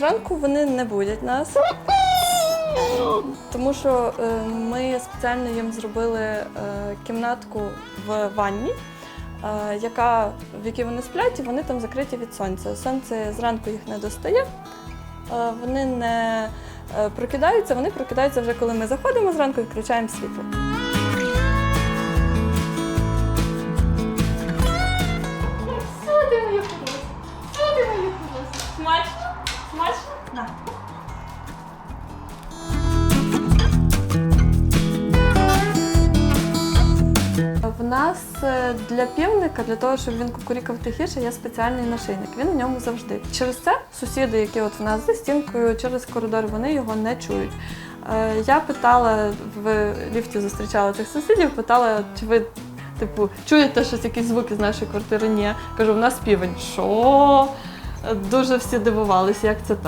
зранку вони не будять нас, тому що е, ми спеціально їм зробили е, кімнатку в ванні, е, яка, в якій вони сплять, і вони там закриті від сонця. Сонце зранку їх не достає, вони не прокидаються, вони прокидаються вже коли ми заходимо зранку і включаємо світло. На. В нас е, для півника, для того, щоб він кукурікав тихіше, є спеціальний нашийник. Він в ньому завжди. Через це сусіди, які от в нас за стінкою через коридор, вони його не чують. Е, Я питала в ліфті, зустрічала цих сусідів, питала, чи ви. Типу, чуєте щось, якісь звуки з нашої квартири? Ні. Кажу, в нас півень. Що? Дуже всі дивувалися, як це так.